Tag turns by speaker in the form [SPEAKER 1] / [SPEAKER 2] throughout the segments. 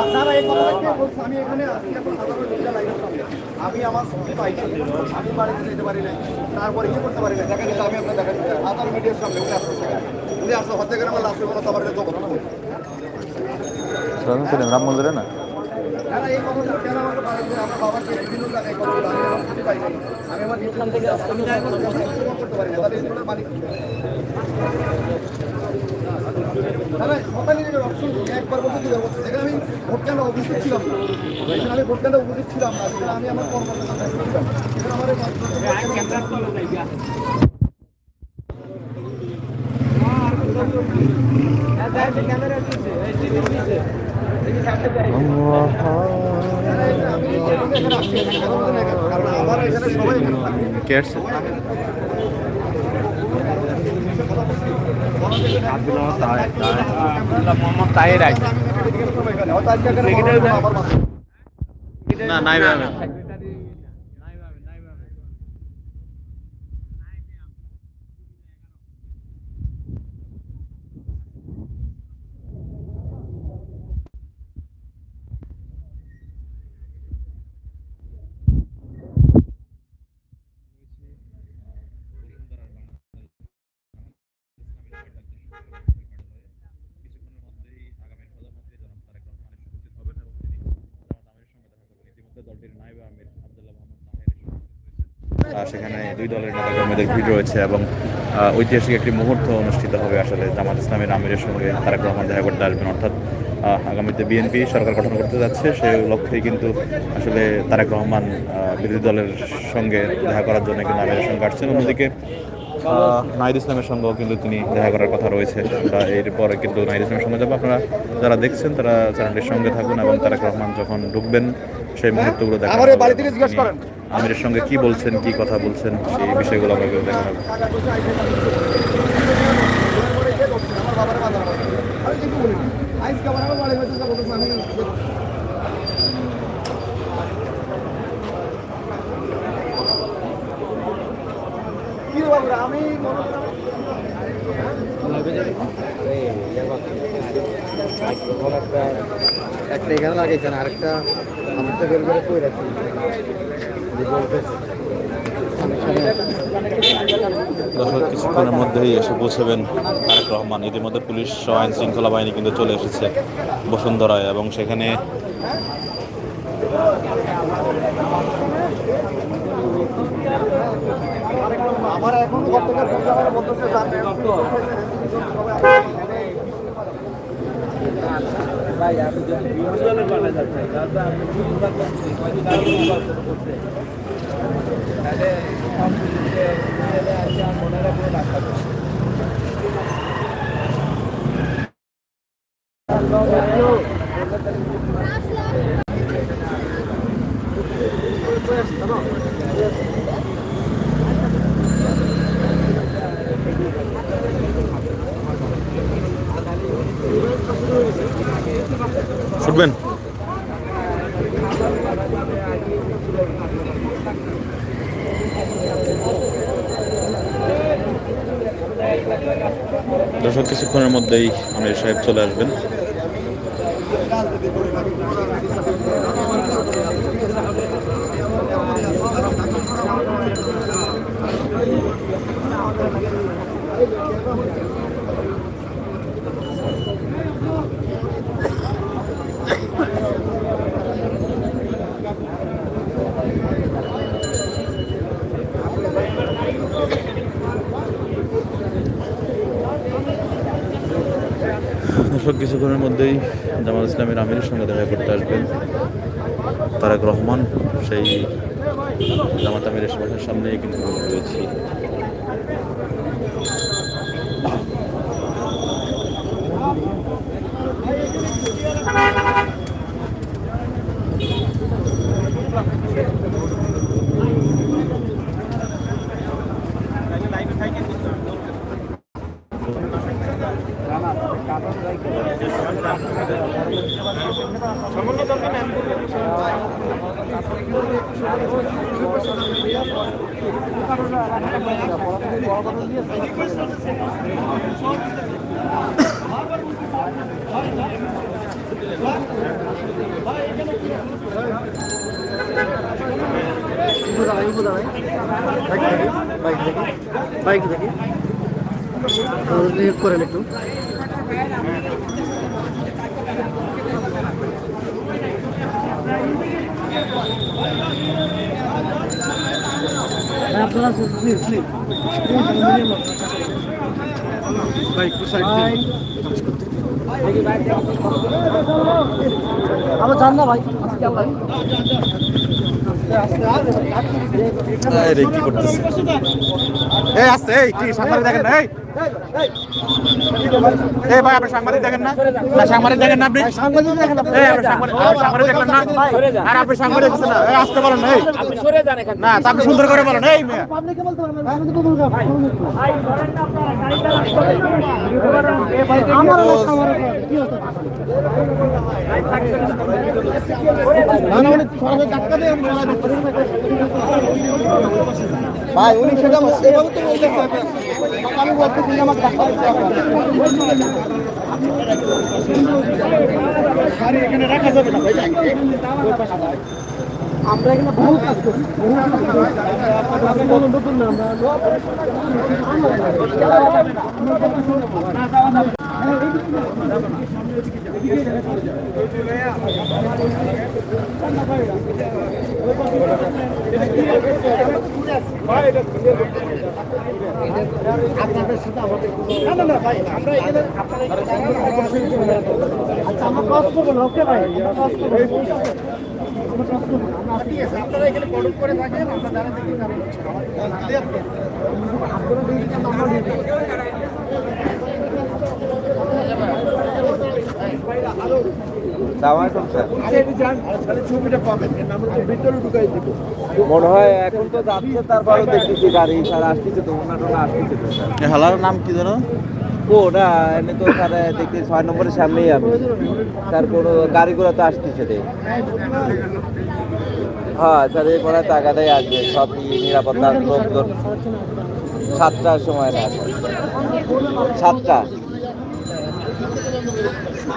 [SPEAKER 1] আপনারা এই কথাটা কে আমি এখানে এখন সাধারণ মিডিয়া লাইনের সামনে। আমি আমার ছুটি পাইছি আমি বাড়িতে যেতে পারি নাই তারপরে ইয়ে করতে পারি না দেখা গেছে আমি আপনার দেখা দিতে হাজার মিডিয়ার সামনে উনি আসছে সেখানে উনি আসছে হতে গেলে আমার লাস্টের জগৎ
[SPEAKER 2] রাম মন্দিরে না
[SPEAKER 1] আমার আমি থেকে করতে পারি না তাহলে কে? নিজের অপশন একবার বলতে বলতে সেখানে আমি ভোট কেন্দ্র উপস্থিত ছিলাম। না সেখানে আমি ভোট কেন্দ্রে উপস্থিত ছিলাম। না সেখানে আমি আমার কর্মকর্তা ছিলাম। সেখানে আমার এই কারণ আমার এখানে সবাই
[SPEAKER 2] আসছে মোহাম্মদ তাহের আইছে।
[SPEAKER 1] না নাই করব এখানে হয়তো আজকে এখানে বড় বড় আমার মাথা
[SPEAKER 2] না নাই ভাই আহ, সেখানে দুই দলের নেতাকর্মীদের ভিড় রয়েছে এবং ঐতিহাসিক একটি মুহূর্ত অনুষ্ঠিত হবে আসলে জামাত ইসলামের আমিরের সঙ্গে তারেক রহমান দেখা করতে আসবেন। অর্থাৎ আগামীতে বিএনপি সরকার গঠন করতে যাচ্ছে। সেই লক্ষ্যেই কিন্তু আসলে তারেক রহমান বিরোধী দলের সঙ্গে দেখা করার জন্য কিন্তু আমিরের সঙ্গে আসছেন। অন্যদিকে নাহিদ ইসলামের সঙ্গেও কিন্তু তিনি দেখা করার কথা রয়েছে। আমরা এরপরে কিন্তু নাহিদ ইসলামের সঙ্গে যাব। আপনারা যারা দেখছেন তারা চ্যানেলটির সঙ্গে থাকুন এবং তারেক রহমান যখন ঢুকবেন সেই মুহূর্তগুলো দেখা আমিরের সঙ্গে কি বলছেন, কি কথা বলছেন, সেই বিষয়গুলো আমাকে দেখা
[SPEAKER 1] আমি আমি আমি
[SPEAKER 3] একটা এখানে লাগাইছেন আরেকটা আমার তো বের করে কই রাখছি
[SPEAKER 2] দর্শক, কিছুক্ষণের মধ্যেই এসে পৌঁছবেন তারেক রহমান। ইতিমধ্যে পুলিশ আইন শৃঙ্খলা বাহিনী কিন্তু চলে এসেছে বসুন্ধরায় এবং সেখানে
[SPEAKER 1] আমার এখন ঘর থেকে ফোন করে বলতেছে জানেন
[SPEAKER 3] ভাই আপনি যদি বিরোধী বানা যাচ্ছে তাহলে আপনি কি করতে কয়দিন আগে নির্বাচন করতে তাহলে সব কিছুতে আছে মনে রাখবে রাখতে
[SPEAKER 2] ছুটবেন দর্শক কিছুক্ষণের মধ্যেই আমির সাহেব চলে আসবেন। দর্শক কিছুক্ষণের মধ্যেই জামাল ইসলামের আমিরের সঙ্গে দেখা করতে আসবেন। তারেক রহমান, সেই জামাত আমিরের বাসার সামনেই কিন্তু রয়েছি।
[SPEAKER 3] বাইক দেখি বাইক দেখি হেল্প করেন একটু আপনারা প্লিজ প্লিজ বাইক সাইড আমার জান না ভাই আজকে আল্লাহ
[SPEAKER 2] কি করতেছে? এই আসছে এই কি সাংবাদিক দেখেন না? এই এই ভাই আপনি সাংবাদিক দেখেন না? না সাংবাদিক দেখেন না আপনি?
[SPEAKER 3] সাংবাদিক দেখেন
[SPEAKER 2] আপনি। সাংবাদিক আপনি না? আর আপনি সাংবাদিক দেখছেন না? এই আসতে বলেন না এই।
[SPEAKER 4] আপনি সরে যান এখান
[SPEAKER 2] না তা আপনি সুন্দর করে বলেন এই মেয়ে।
[SPEAKER 3] পাবলিকে বলতে পারবেন না। ভাই উনি সেটা এভাবে তো বলতে আমি আমাকে ধাক্কা দিতে হবে। এখানে রাখা যাবে না ভাই আমরা এখানে বহু কাজ করি। নতুন না আমরা আপনাদের সাথে আপনারা এখানে কডল করে থাকেন আমরা দাঁড়া দেখি আপনারা দেখি কেন আমরা দিয়ে দিই। ছবিটা পাবেন আমরা তো ভিতরে ঢুকাই দিব
[SPEAKER 4] মনে হয় এখন তো যাচ্ছে তারপরে দেখতেছি গাড়ি স্যার আসতেছে তো ওনার টোনা আসতেছে তো স্যার।
[SPEAKER 2] এই নাম কি জানো
[SPEAKER 4] ও না এনে তো স্যার দেখতে ছয় নম্বরের সামনেই আমি। স্যার কোনো গাড়িগুলো তো আসতেছে রে হ্যাঁ স্যার আসবে সব নিরাপত্তার লোকজন সাতটার সময় না সাতটা।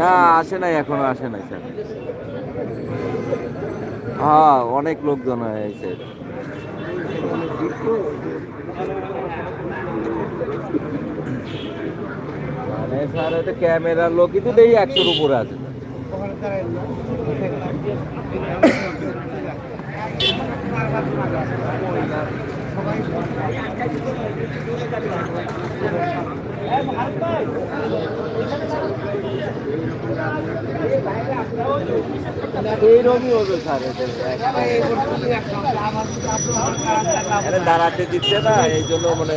[SPEAKER 4] না, আসে নাই, এখনও আসে নাই, স্যার। হ্যাঁ অনেক লোকজন হয়েছে। মানে স্যার ক্যামেরার লোকই তো দেখি একশোর উপরে আছে। হবে স্যার দাঁড়াতে দিচ্ছে না এই জন্য মানে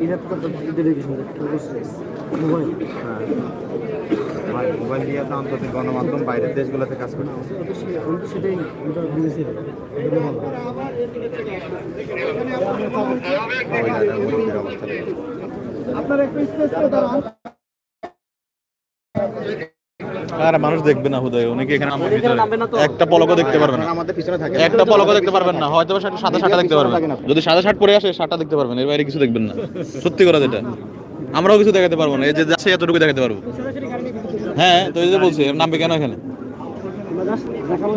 [SPEAKER 3] নম্বর এখানে তারা মোবাইল। হ্যাঁ
[SPEAKER 1] মোবাইল দিয়ে তো অন্তত গণমাধ্যম বাইরের দেশগুলোতে কাজ করতে আপনার একটা স্পেস দাঁড়ান
[SPEAKER 2] আর মানুষ দেখবে না হুদয় উনি কি এখানে নামবে? ভিতরে? একটা পলকও দেখতে পারবেন না।
[SPEAKER 1] আমাদের পিছনে থাকে
[SPEAKER 2] একটা পলকও দেখতে পারবেন না হয়তো সাদা শার্টটা দেখতে পারবেন। যদি সাদা শার্ট পরে আসে শার্টটা দেখতে পারবেন এর বাইরে কিছু দেখবেন না। সত্যি কথা যেটা। আমরাও কিছু দেখাতে পারব না। এই যে যাচ্ছে এতটুকু দেখাতে পারব। হ্যাঁ তো এই যে বলছি নামবে কেন এখানে?
[SPEAKER 3] এখানে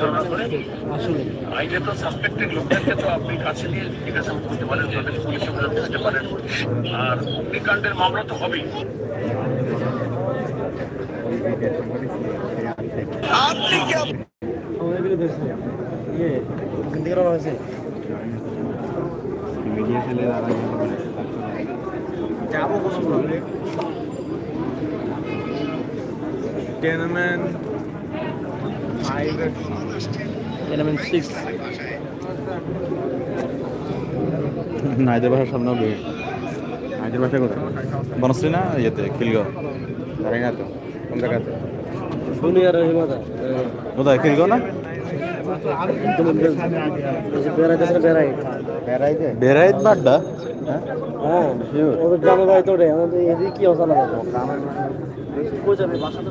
[SPEAKER 3] এখনও করে
[SPEAKER 5] তো সাসপেক্টেড লোকদেরকে তো আপনি কাছে নিয়ে জিজ্ঞাসাবাদ করতে পারেন তাদের পুলিশ পারেন আর মামলা তো হবেই
[SPEAKER 3] যাব কোনো প্রবলেম টেনমেন টেনমেন সিক্স
[SPEAKER 2] নাইদের বাসার সামনে হবে
[SPEAKER 1] হায়দ্রাবাদ বাসা কোথায়?
[SPEAKER 2] বনশ্রী না ইয়েতে খিলগাঁও।
[SPEAKER 1] জানি না তো কোন জায়গাতে
[SPEAKER 3] হিমাদা
[SPEAKER 2] কোথায় খিলগাঁও না?
[SPEAKER 1] বেড়াইতে?
[SPEAKER 2] বেড়াইত বাড্ডা
[SPEAKER 3] হ্যাঁ ওদের আমাদের কি বাসা তো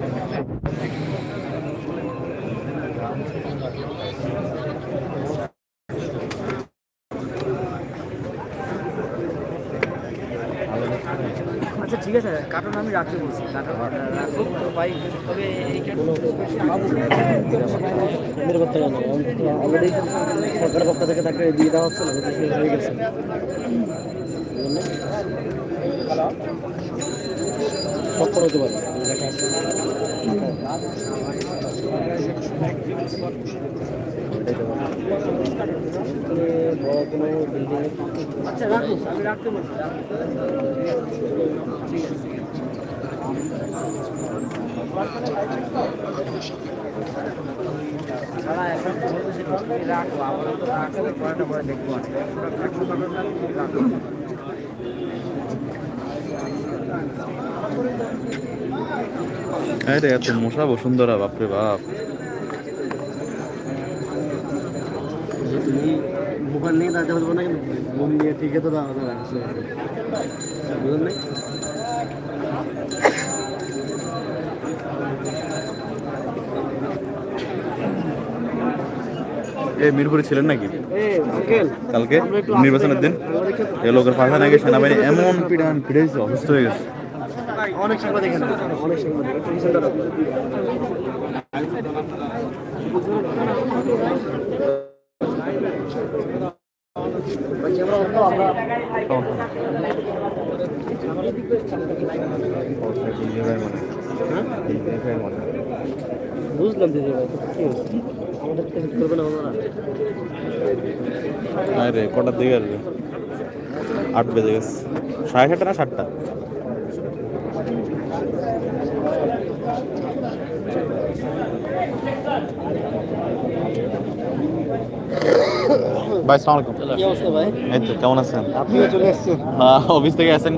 [SPEAKER 3] কার্টুন আমি রাখতে বলছি কার্টুন তো ভাই তবে গেল অলরেডি সরকারের পক্ষ থেকে তাকে দিয়ে দেওয়া হচ্ছে না হয়ে গেছে। সত্তর হতে পারে আচ্ছা রাখুন আমি রাখতে বলছি
[SPEAKER 4] তারা এখন বলতেছে তুমি রাখো আমরা তো রাখলে পরেটা পরে দেখব রাখো
[SPEAKER 5] আরে এত মশা বসুন্ধরা, বাপরে বাপ।
[SPEAKER 3] তুমি মোবাইল নিয়ে দাঁড়াতে পারব না, কিন্তু ঘুম নিয়ে তো দাঁড়াতে বুঝলেন
[SPEAKER 5] মিরপুরে ছিলেন নাকি? কালকে নির্বাচনের দিন। এ লোকের পাশা নাকি সেনাবাহিনী? এমন পিড়ান পিড়াইছে অসুস্থ হয়ে গেছে।
[SPEAKER 3] অনেক সাংবাদিক অনেক আমরা বুঝলাম দিদি ভাই কি হচ্ছে?
[SPEAKER 5] আরে কটার দিকে আসবে? আট বেজে গেছে। সাড়ে সাতটা না সাতটা? ভাই সালাম আলাইকুম।
[SPEAKER 3] কি অবস্থা ভাই
[SPEAKER 5] এই তো কেমন আছেন?
[SPEAKER 3] আপনিও চলে এসছেন
[SPEAKER 5] হ্যাঁ অফিস থেকে অ্যাসেন্ড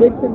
[SPEAKER 4] দেখছেন?